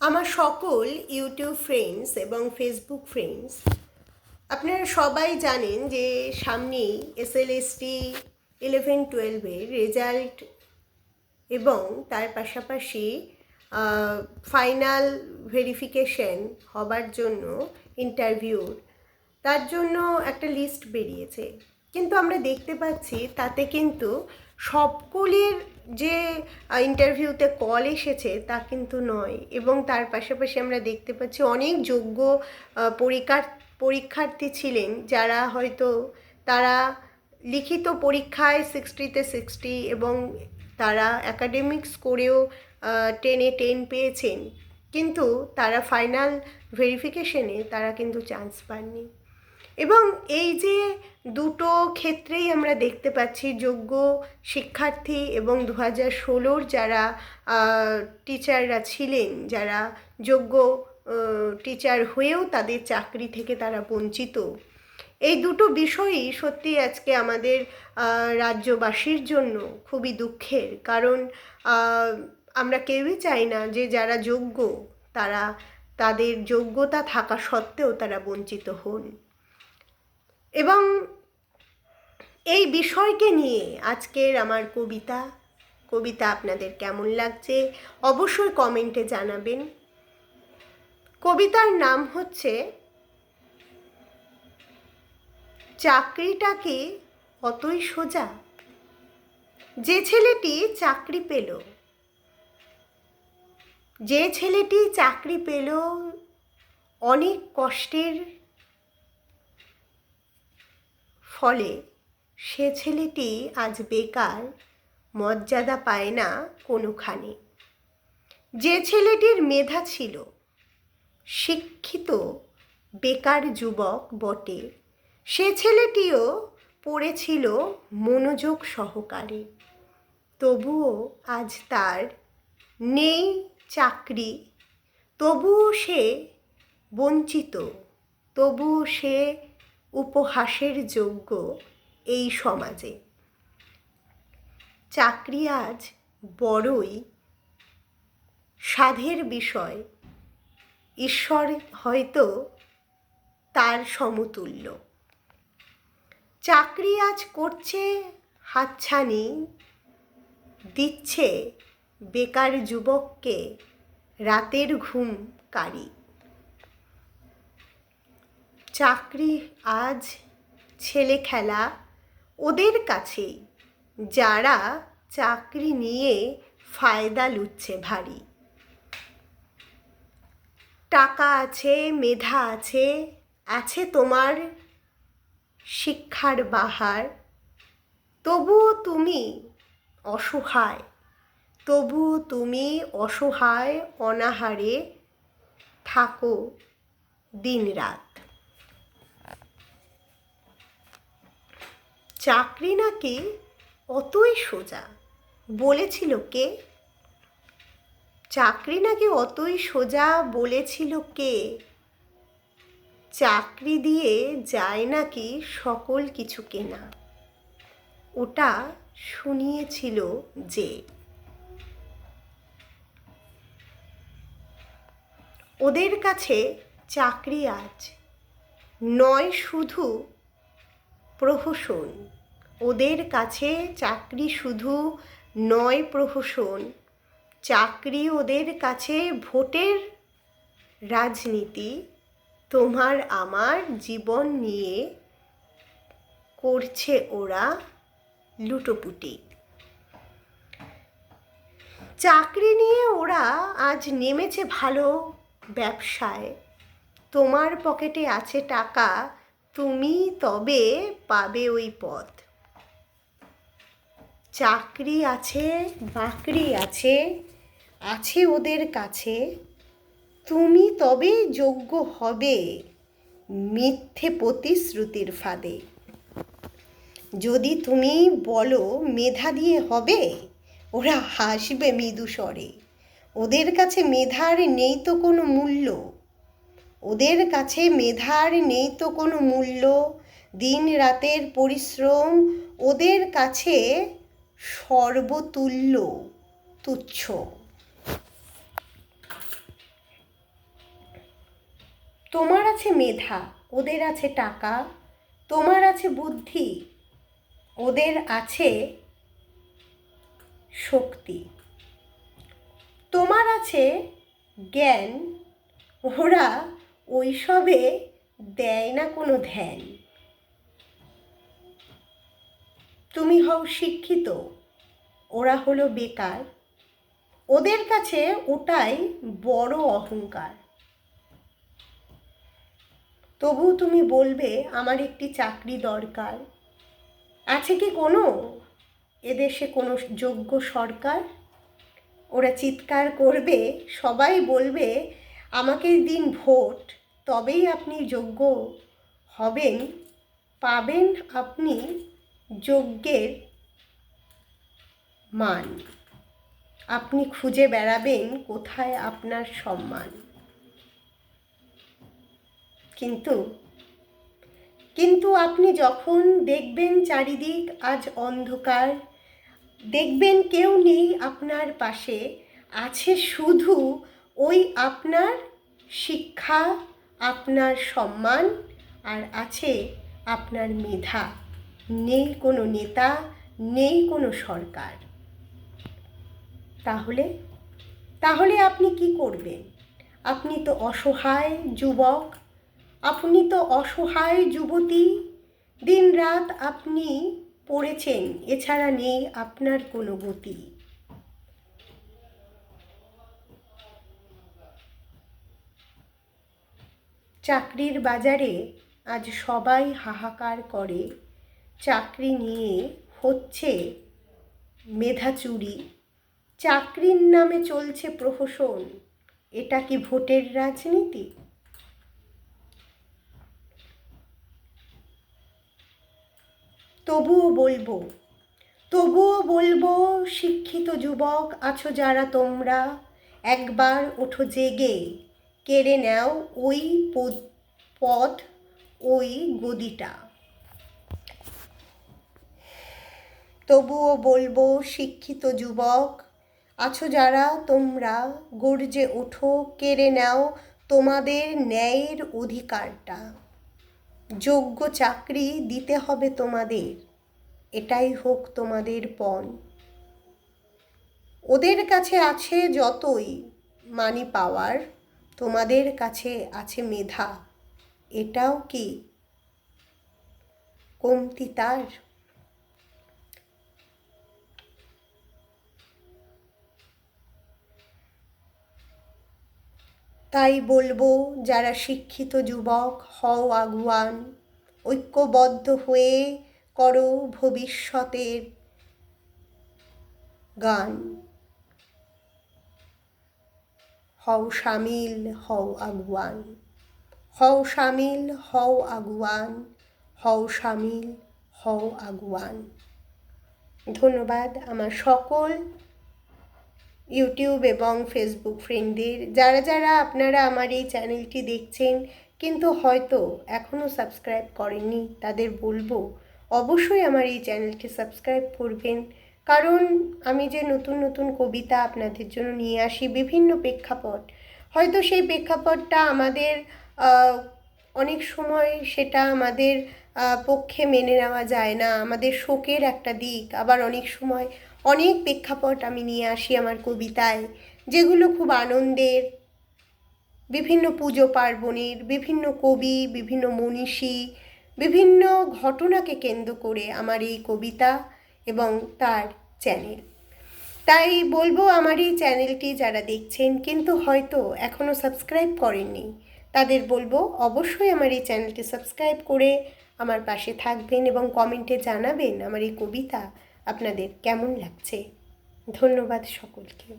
আমার সকল YouTube friends এবং ফেসবুক ফ্রেন্ডস আপনারা সবাই জানেন যে সামনেই এসএলএসটি ইলেভেন টুয়েলভের রেজাল্ট এবং তার পাশাপাশি ফাইনাল ভেরিফিকেশন হবার জন্য ইন্টারভিউর তার জন্য একটা লিস্ট বেরিয়েছে। কিন্তু আমরা দেখতে পাচ্ছি তাতে কিন্তু সকলের যে ইন্টারভিউতে কল এসেছে তা কিন্তু নয়। এবং তার পাশাপাশি আমরা দেখতে পাচ্ছি অনেক যোগ্য পরীক্ষার পরীক্ষার্থী ছিলেন যারা হয়তো তারা লিখিত পরীক্ষায় সিক্সটিতে সিক্সটি এবং তারা অ্যাকাডেমিক্স করেও টেনে টেন পেয়েছেন। কিন্তু তারা ফাইনাল ভেরিফিকেশনে তারা কিন্তু চান্স পাননি। এবং এই যে দুটো ক্ষেত্রেই আমরা দেখতে পাচ্ছি যোগ্য শিক্ষার্থী এবং দু হাজার ষোলোর যারা টিচাররা ছিলেন, যারা যোগ্য টিচার হয়েও তাদের চাকরি থেকে তারা বঞ্চিত। এই দুটো বিষয়ই সত্যি আজকে আমাদের রাজ্যবাসীর জন্য খুবই দুঃখের। কারণ আমরা কেউই চাই না যে যারা যোগ্য, তারা, তাদের যোগ্যতা থাকা সত্ত্বেও তারা বঞ্চিত হন। এবং এই বিষয়কে নিয়ে আজকের আমার কবিতা কবিতা আপনাদের কেমন লাগছে অবশ্যই কমেন্টে জানাবেন। কবিতার নাম হচ্ছে চাকরিটাকে অতই সোজা? যে ছেলেটি চাকরি পেল, যে ছেলেটি চাকরি পেল অনেক কষ্টের ফলে সে ছেলেটি আজ বেকার, মর্যাদা পায় না কোনোখানে। যে ছেলেটির মেধা ছিল, শিক্ষিত বেকার যুবক বটে। সে ছেলেটিও পড়েছিল মনোযোগ সহকারে। তবুও আজ তার নেই চাকরি। তবুও সে বঞ্চিত, তবুও সে উপহাসের যোগ্য এই সমাজে। চাকরি আজ বড়ই সাধের বিষয়। ঈশ্বর হয়তো তার সমতুল্য। চাকরি আজ করছে হাতছানি, দিচ্ছে বেকার যুবককে রাতের ঘুম কারি চাকরি, আজ ছেলে খেলা, ওদের কাছেই। যারা চাকরি নিয়ে ফায়দা লুচ্ছে ভারী। টাকা আছে, মেধা আছে আছে তোমার শিক্ষার বাহার। তবুও তুমি অসহায়, তবুও তুমি অসহায়, অনাহারে থাকো দিনরাত। চাকরি নাকি অতই সোজা? বলেছিল কে? চাকরি নাকি অতই সোজা বলেছিল কে? চাকরি দিয়ে যায় নাকি সকল কিছু কেনা? ওটা শুনিয়েছিল যে। ওদের কাছে চাকরি আজ, নয় শুধু প্রহসন। ওদের কাছে চাকরি শুধু নয় প্রহসন, চাকরি ওদের কাছে ভোটের রাজনীতি, তোমার আমার জীবন নিয়ে করছে ওরা লুটোপুটি। চাকরি নিয়ে ওরা আজ নেমেছে ভালো ব্যবসায়। তোমার পকেটে আছে টাকা, তুমি তবে পাবে ওই পথ। চাকরি আছে, বাকরি আছে আছে ওদের কাছে। তুমি তবে যোগ্য হবে মিথ্যে প্রতিশ্রুতির ফাঁদে। যদি তুমি বলো মেধা দিয়ে হবে, ওরা হাসবে মৃদু স্বরে। ওদের কাছে মেধার নেই তো কোনো মূল্য। ওদের কাছে মেধার নেই তো কোনো মূল্য। দিন রাতের পরিশ্রম ওদের কাছে সর্বতুল্য তুচ্ছ। তোমার আছে মেধা, ওদের আছে টাকা, তোমার আছে বুদ্ধি, ওদের আছে শক্তি। তোমার আছে জ্ঞান, ওরা ওইসবে দেয় না কোনো ধ্যান। তুমি হও শিক্ষিত, ওরা হলো বেকার। ওদের কাছে ওটাই বড় অহংকার। তবু তুমি বলবে, আমার একটি চাকরি দরকার। আছে কি কোনো এদেশে কোনো যোগ্য সরকার? ওরা চিৎকার করবে, সবাই বলবে, আমাকে দিন ভোট, তবেই আপনি যোগ্য হবেন। পাবেন আপনি যজ্ঞের মান। আপনি খুঁজে বেড়াবেন কোথায় আপনার সম্মান। কিন্তু কিন্তু আপনি যখন দেখবেন চারিদিক আজ অন্ধকার, দেখবেন কেউ নেই আপনার পাশে, আছে শুধু ওই আপনার শিক্ষা, আপনার সম্মান, আর আছে আপনার মেধা। নেই কোনো নেতা, নেই কোনো সরকার। তাহলে তাহলে আপনি কি করবেন? আপনি তো অসহায় যুবক, আপনি তো অসহায় যুবতী। দিন রাত আপনি পড়েছেন, এছাড়া নেই আপনার কোনো গতি। চাকরির বাজারে আজ সবাই হাহাকার করে। চাকরি নিয়ে হচ্ছে মেধা চুরি। চাকরির নামে চলছে প্রহসন। এটা কি ভোটের রাজনীতি? তবুও বলব তবুও বলব, শিক্ষিত যুবক আছো যারা তোমরা, একবার ওঠো জেগে, কেড়ে নাও ওই পদ ওই গদিটা। তবুও বলব, শিক্ষিত যুবক, আছো যারা, তোমরা গর্জে ওঠো, কেড়ে নাও তোমাদের ন্যায়ের অধিকারটা। যোগ্য চাকরি দিতে হবে তোমাদের, এটাই হোক তোমাদের পণ। ওদের কাছে আছে যতই মানি পাওয়ার তোমাদের কাছে আছে মেধা, এটাও কি কমতি তার? তাই বলব, যারা শিক্ষিত যুবক, হও আগুয়ান। ঐক্যবদ্ধ হয়ে করো ভবিষ্যতের গান। হও সামিল, হও আগুয়ান। হও সামিল, হও আগুয়ান। হও সামিল, হও আগুয়ান। ধন্যবাদ আমার সকল ইউটিউব এবং ফেসবুক ফ্রেন্ডদের যারা যারা আপনারা আমার এই চ্যানেলটি দেখছেন, কিন্তু হয়তো এখনও সাবস্ক্রাইব করেননি, তাদের বলব, অবশ্যই আমার এই চ্যানেলটি সাবস্ক্রাইব করবেন। কারণ আমি যে নতুন নতুন কবিতা আপনাদের জন্য নিয়ে আসি বিভিন্ন প্রেক্ষাপট, হয়তো সেই প্রেক্ষাপটটা আমাদের অনেক সময় সেটা আমাদের পক্ষে মেনে নেওয়া যায় না, আমাদের শোকের একটা দিক। আবার অনেক সময় অনেক প্রেক্ষাপট আমি নিয়ে আসি আমার কবিতায়, যেগুলো খুব আনন্দের। বিভিন্ন পুজো পার্বণের, বিভিন্ন কবি, বিভিন্ন মনীষী, বিভিন্ন ঘটনাকে কেন্দ্র করে আমার এই কবিতা এবং তার চ্যানেল। তাই বলব আমার এই চ্যানেলটি যারা দেখছেন, কিন্তু হয়তো এখনও সাবস্ক্রাইব করেননি তাদের বলব অবশ্যই আমার এই চ্যানেলটি সাবস্ক্রাইব করে আমার পাশে থাকবেন এবং কমেন্টে জানাবেন আমার এই কবিতা আপনাদের কেমন লাগছে। ধন্যবাদ সকলকে।